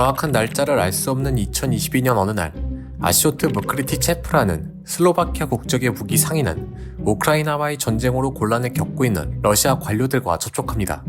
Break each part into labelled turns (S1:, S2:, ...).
S1: 정확한 날짜를 알 수 없는 2022년 어느 날 아시오트 머크리티 체프라는 슬로바키아 국적의 무기 상인은 우크라이나와의 전쟁으로 곤란을 겪고 있는 러시아 관료들과 접촉합니다.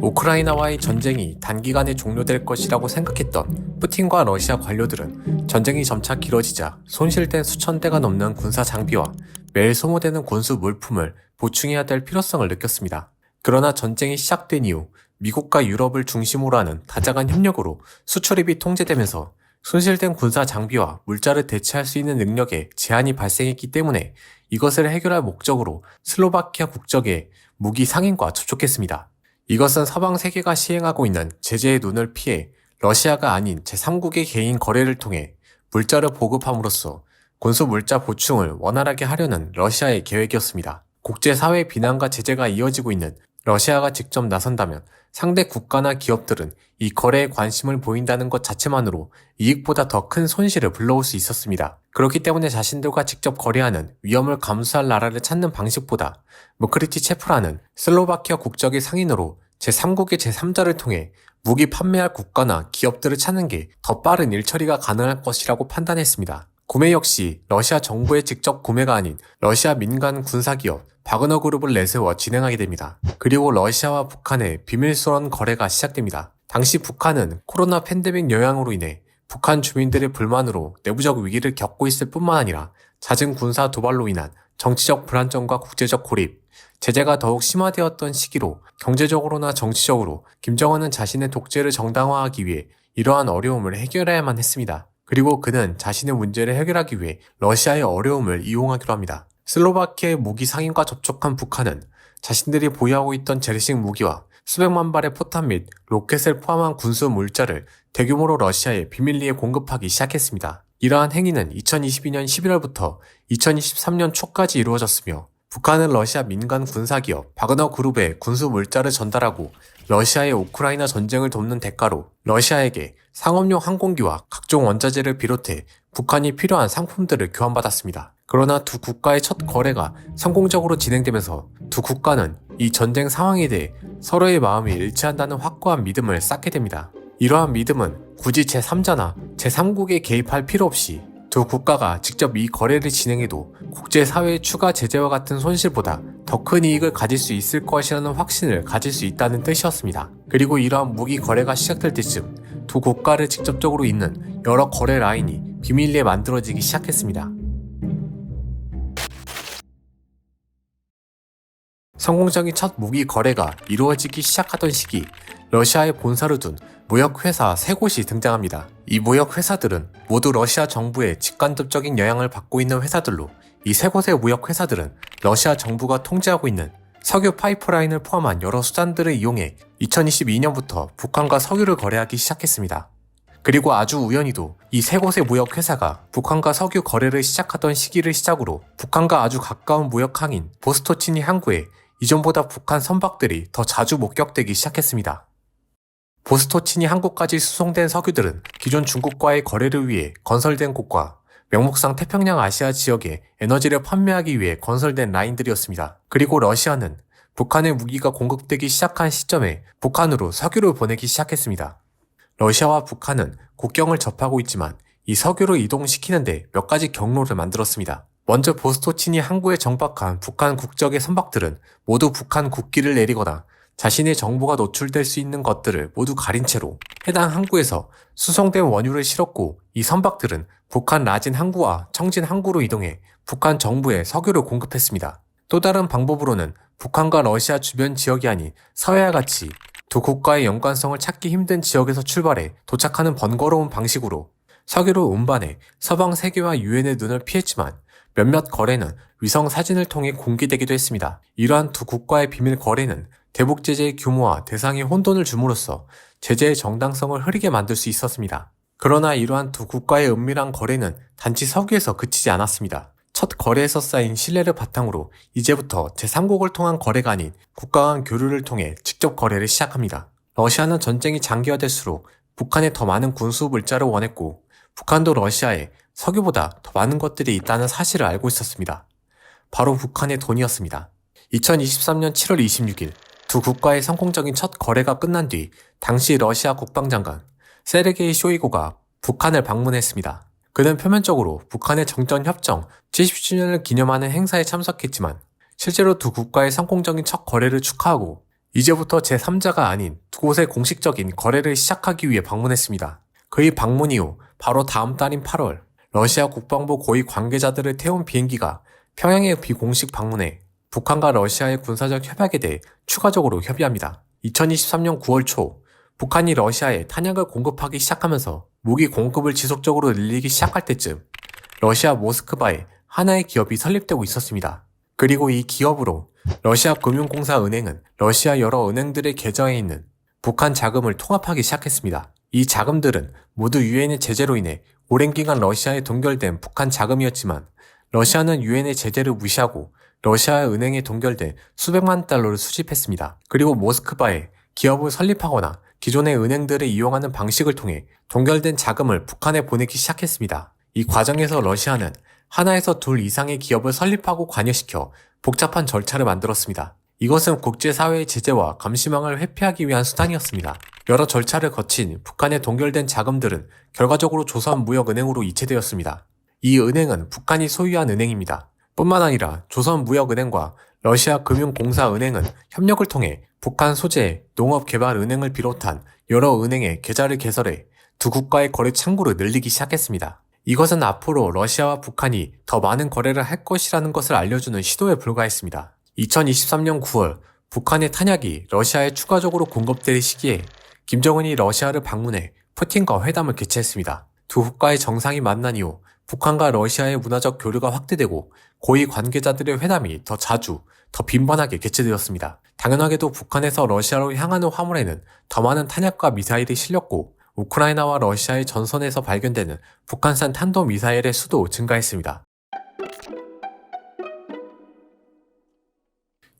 S1: 우크라이나와의 전쟁이 단기간에 종료될 것이라고 생각했던 푸틴과 러시아 관료들은 전쟁이 점차 길어지자 손실된 수천 대가 넘는 군사 장비와 매일 소모되는 군수 물품을 보충해야 될 필요성을 느꼈습니다. 그러나 전쟁이 시작된 이후 미국과 유럽을 중심으로 하는 다자간 협력으로 수출입이 통제되면서 손실된 군사 장비와 물자를 대체할 수 있는 능력에 제한이 발생했기 때문에 이것을 해결할 목적으로 슬로바키아 국적의 무기 상인과 접촉했습니다. 이것은 서방 세계가 시행하고 있는 제재의 눈을 피해 러시아가 아닌 제3국의 개인 거래를 통해 물자를 보급함으로써 군수 물자 보충을 원활하게 하려는 러시아의 계획이었습니다. 국제사회 비난과 제재가 이어지고 있는 러시아가 직접 나선다면 상대 국가나 기업들은 이 거래에 관심을 보인다는 것 자체만으로 이익보다 더 큰 손실을 불러올 수 있었습니다. 그렇기 때문에 자신들과 직접 거래하는 위험을 감수할 나라를 찾는 방식보다 무크리티 체프라는 슬로바키아 국적의 상인으로 제3국의 제3자를 통해 무기 판매할 국가나 기업들을 찾는 게 더 빠른 일처리가 가능할 것이라고 판단했습니다. 구매 역시 러시아 정부의 직접 구매가 아닌 러시아 민간 군사기업 바그너 그룹을 내세워 진행하게 됩니다. 그리고 러시아와 북한의 비밀스러운 거래가 시작됩니다. 당시 북한은 코로나 팬데믹 영향으로 인해 북한 주민들의 불만으로 내부적 위기를 겪고 있을 뿐만 아니라 잦은 군사 도발로 인한 정치적 불안정과 국제적 고립, 제재가 더욱 심화되었던 시기로 경제적으로나 정치적으로 김정은은 자신의 독재를 정당화하기 위해 이러한 어려움을 해결해야만 했습니다. 그리고 그는 자신의 문제를 해결하기 위해 러시아의 어려움을 이용하기로 합니다. 슬로바키아의 무기 상인과 접촉한 북한은 자신들이 보유하고 있던 재래식 무기와 수백만 발의 포탄 및 로켓을 포함한 군수 물자를 대규모로 러시아에 비밀리에 공급하기 시작했습니다. 이러한 행위는 2022년 11월부터 2023년 초까지 이루어졌으며 북한은 러시아 민간 군사기업 바그너 그룹에 군수 물자를 전달하고 러시아의 우크라이나 전쟁을 돕는 대가로 러시아에게 상업용 항공기와 각종 원자재를 비롯해 북한이 필요한 상품들을 교환받았습니다. 그러나 두 국가의 첫 거래가 성공적으로 진행되면서 두 국가는 이 전쟁 상황에 대해 서로의 마음이 일치한다는 확고한 믿음을 쌓게 됩니다. 이러한 믿음은 굳이 제3자나 제3국에 개입할 필요 없이 두 국가가 직접 이 거래를 진행해도 국제사회의 추가 제재와 같은 손실보다 더 큰 이익을 가질 수 있을 것이라는 확신을 가질 수 있다는 뜻이었습니다. 그리고 이러한 무기 거래가 시작될 때쯤 두 국가를 직접적으로 잇는 여러 거래 라인이 비밀리에 만들어지기 시작했습니다. 성공적인 첫 무기 거래가 이루어지기 시작하던 시기, 러시아의 본사를 둔 무역회사 세 곳이 등장합니다. 이 무역회사들은 모두 러시아 정부의 직간접적인 영향을 받고 있는 회사들로 이 세 곳의 무역 회사들은 러시아 정부가 통제하고 있는 석유 파이프라인을 포함한 여러 수단들을 이용해 2022년부터 북한과 석유를 거래하기 시작했습니다. 그리고 아주 우연히도 이 세 곳의 무역 회사가 북한과 석유 거래를 시작하던 시기를 시작으로 북한과 아주 가까운 무역 항인 보스토치니 항구에 이전보다 북한 선박들이 더 자주 목격되기 시작했습니다. 보스토치니 항구까지 수송된 석유들은 기존 중국과의 거래를 위해 건설된 곳과 명목상 태평양 아시아 지역에 에너지를 판매하기 위해 건설된 라인들이었습니다. 그리고 러시아는 북한의 무기가 공급되기 시작한 시점에 북한으로 석유를 보내기 시작했습니다. 러시아와 북한은 국경을 접하고 있지만 이 석유를 이동시키는데 몇 가지 경로를 만들었습니다. 먼저 보스토치니 항구에 정박한 북한 국적의 선박들은 모두 북한 국기를 내리거나 자신의 정보가 노출될 수 있는 것들을 모두 가린 채로 해당 항구에서 수송된 원유를 실었고 이 선박들은 북한 라진 항구와 청진 항구로 이동해 북한 정부에 석유를 공급했습니다. 또 다른 방법으로는 북한과 러시아 주변 지역이 아닌 서해와 같이 두 국가의 연관성을 찾기 힘든 지역에서 출발해 도착하는 번거로운 방식으로 석유를 운반해 서방 세계와 유엔의 눈을 피했지만 몇몇 거래는 위성 사진을 통해 공개되기도 했습니다. 이러한 두 국가의 비밀 거래는 대북 제재의 규모와 대상에 혼돈을 줌으로써 제재의 정당성을 흐리게 만들 수 있었습니다. 그러나 이러한 두 국가의 은밀한 거래는 단지 석유에서 그치지 않았습니다. 첫 거래에서 쌓인 신뢰를 바탕으로 이제부터 제3국을 통한 거래가 아닌 국가 간 교류를 통해 직접 거래를 시작합니다. 러시아는 전쟁이 장기화될수록 북한에 더 많은 군수 물자를 원했고 북한도 러시아에 석유보다 더 많은 것들이 있다는 사실을 알고 있었습니다. 바로 북한의 돈이었습니다. 2023년 7월 26일 두 국가의 성공적인 첫 거래가 끝난 뒤 당시 러시아 국방장관 세르게이 쇼이고가 북한을 방문했습니다. 그는 표면적으로 북한의 정전 협정 70주년을 기념하는 행사에 참석했지만 실제로 두 국가의 성공적인 첫 거래를 축하하고 이제부터 제3자가 아닌 두 곳의 공식적인 거래를 시작하기 위해 방문했습니다. 그의 방문 이후 바로 다음 달인 8월 러시아 국방부 고위 관계자들을 태운 비행기가 평양에 비공식 방문해 북한과 러시아의 군사적 협약에 대해 추가적으로 협의합니다. 2023년 9월 초 북한이 러시아에 탄약을 공급하기 시작하면서 무기 공급을 지속적으로 늘리기 시작할 때쯤 러시아 모스크바에 하나의 기업이 설립되고 있었습니다. 그리고 이 기업으로 러시아 금융공사 은행은 러시아 여러 은행들의 계좌에 있는 북한 자금을 통합하기 시작했습니다. 이 자금들은 모두 유엔의 제재로 인해 오랜 기간 러시아에 동결된 북한 자금이었지만 러시아는 유엔의 제재를 무시하고 러시아 은행에 동결된 수백만 달러를 수집했습니다. 그리고 모스크바에 기업을 설립하거나 기존의 은행들을 이용하는 방식을 통해 동결된 자금을 북한에 보내기 시작했습니다. 이 과정에서 러시아는 하나에서 둘 이상의 기업을 설립하고 관여시켜 복잡한 절차를 만들었습니다. 이것은 국제사회의 제재와 감시망을 회피하기 위한 수단이었습니다. 여러 절차를 거친 북한에 동결된 자금들은 결과적으로 조선무역은행으로 이체되었습니다. 이 은행은 북한이 소유한 은행입니다. 뿐만 아니라 조선무역은행과 러시아 금융공사은행은 협력을 통해 북한 소재 농업개발은행을 비롯한 여러 은행에 계좌를 개설해 두 국가의 거래 창구를 늘리기 시작했습니다. 이것은 앞으로 러시아와 북한이 더 많은 거래를 할 것이라는 것을 알려주는 시도에 불과했습니다. 2023년 9월 북한의 탄약이 러시아에 추가적으로 공급될 시기에 김정은이 러시아를 방문해 푸틴과 회담을 개최했습니다. 두 국가의 정상이 만난 이후 북한과 러시아의 문화적 교류가 확대되고 고위 관계자들의 회담이 더 자주, 더 빈번하게 개최되었습니다. 당연하게도 북한에서 러시아로 향하는 화물에는 더 많은 탄약과 미사일이 실렸고 우크라이나와 러시아의 전선에서 발견되는 북한산 탄도미사일의 수도 증가했습니다.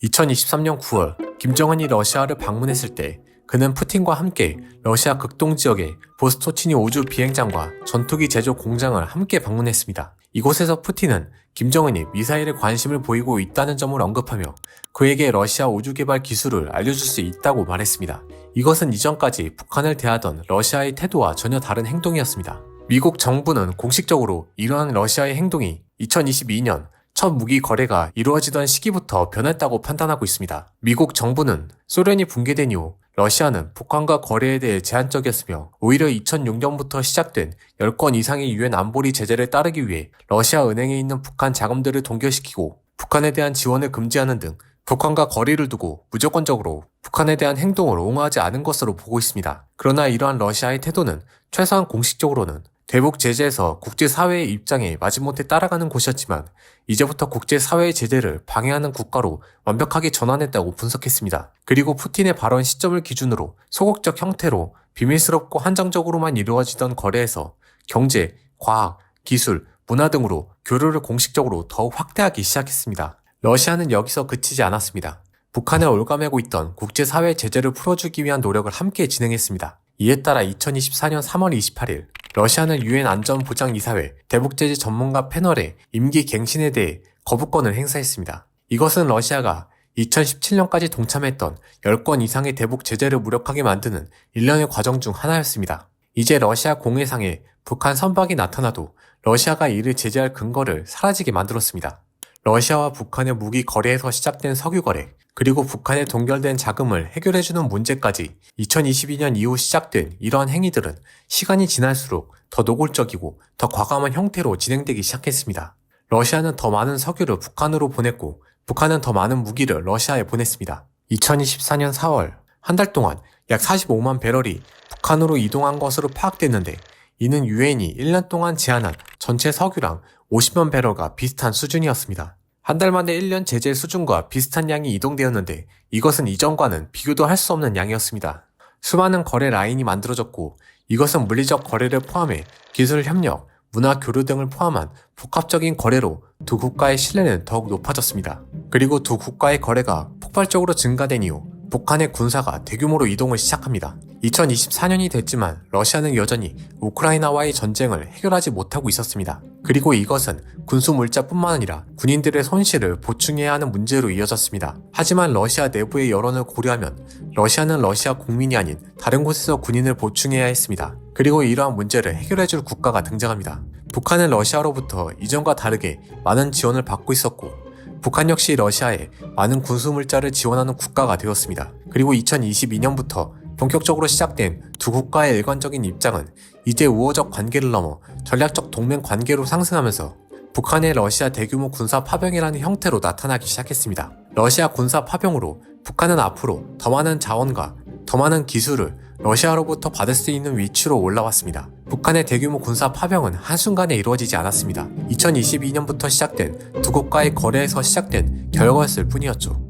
S1: 2023년 9월 김정은이 러시아를 방문했을 때 그는 푸틴과 함께 러시아 극동 지역의 보스토치니 우주 비행장과 전투기 제조 공장을 함께 방문했습니다. 이곳에서 푸틴은 김정은이 미사일에 관심을 보이고 있다는 점을 언급하며 그에게 러시아 우주 개발 기술을 알려줄 수 있다고 말했습니다. 이것은 이전까지 북한을 대하던 러시아의 태도와 전혀 다른 행동이었습니다. 미국 정부는 공식적으로 이러한 러시아의 행동이 2022년 첫 무기 거래가 이루어지던 시기부터 변했다고 판단하고 있습니다. 미국 정부는 소련이 붕괴된 이후 러시아는 북한과 거래에 대해 제한적이었으며 오히려 2006년부터 시작된 10건 이상의 유엔 안보리 제재를 따르기 위해 러시아 은행에 있는 북한 자금들을 동결시키고 북한에 대한 지원을 금지하는 등 북한과 거리를 두고 무조건적으로 북한에 대한 행동을 옹호하지 않은 것으로 보고 있습니다. 그러나 이러한 러시아의 태도는 최소한 공식적으로는 대북 제재에서 국제사회의 입장에 마지못해 따라가는 곳이었지만 이제부터 국제사회의 제재를 방해하는 국가로 완벽하게 전환했다고 분석했습니다. 그리고 푸틴의 발언 시점을 기준으로 소극적 형태로 비밀스럽고 한정적으로만 이루어지던 거래에서 경제, 과학, 기술, 문화 등으로 교류를 공식적으로 더욱 확대하기 시작했습니다. 러시아는 여기서 그치지 않았습니다. 북한에 올가매고 있던 국제사회 제재를 풀어주기 위한 노력을 함께 진행했습니다. 이에 따라 2024년 3월 28일 러시아는 유엔 안전보장이사회 대북제재 전문가 패널의 임기 갱신에 대해 거부권을 행사했습니다. 이것은 러시아가 2017년까지 동참했던 10건 이상의 대북 제재를 무력하게 만드는 일련의 과정 중 하나였습니다. 이제 러시아 공해상에 북한 선박이 나타나도 러시아가 이를 제재할 근거를 사라지게 만들었습니다. 러시아와 북한의 무기 거래에서 시작된 석유 거래, 그리고 북한에 동결된 자금을 해결해주는 문제까지 2022년 이후 시작된 이러한 행위들은 시간이 지날수록 더 노골적이고 더 과감한 형태로 진행되기 시작했습니다. 러시아는 더 많은 석유를 북한으로 보냈고 북한은 더 많은 무기를 러시아에 보냈습니다. 2024년 4월 한 달 동안 약 45만 배럴이 북한으로 이동한 것으로 파악됐는데 이는 유엔이 1년 동안 제한한 전체 석유랑 50만 배럴과 비슷한 수준이었습니다. 한 달 만에 1년 제재 수준과 비슷한 양이 이동되었는데 이것은 이전과는 비교도 할 수 없는 양이었습니다. 수많은 거래 라인이 만들어졌고 이것은 물리적 거래를 포함해 기술 협력, 문화 교류 등을 포함한 복합적인 거래로 두 국가의 신뢰는 더욱 높아졌습니다. 그리고 두 국가의 거래가 폭발적으로 증가된 이후 북한의 군사가 대규모로 이동을 시작합니다. 2024년이 됐지만 러시아는 여전히 우크라이나와의 전쟁을 해결하지 못하고 있었습니다. 그리고 이것은 군수 물자뿐만 아니라 군인들의 손실을 보충해야 하는 문제로 이어졌습니다. 하지만 러시아 내부의 여론을 고려하면 러시아는 러시아 국민이 아닌 다른 곳에서 군인을 보충해야 했습니다. 그리고 이러한 문제를 해결해줄 국가가 등장합니다. 북한은 러시아로부터 이전과 다르게 많은 지원을 받고 있었고 북한 역시 러시아에 많은 군수 물자를 지원하는 국가가 되었습니다. 그리고 2022년부터 본격적으로 시작된 두 국가의 일관적인 입장은 이제 우호적 관계를 넘어 전략적 동맹 관계로 상승하면서 북한의 러시아 대규모 군사 파병이라는 형태로 나타나기 시작했습니다. 러시아 군사 파병으로 북한은 앞으로 더 많은 자원과 더 많은 기술을 러시아로부터 받을 수 있는 위치로 올라왔습니다. 북한의 대규모 군사 파병은 한순간에 이루어지지 않았습니다. 2022년부터 시작된 두 국가의 거래에서 시작된 결과였을 뿐이었죠.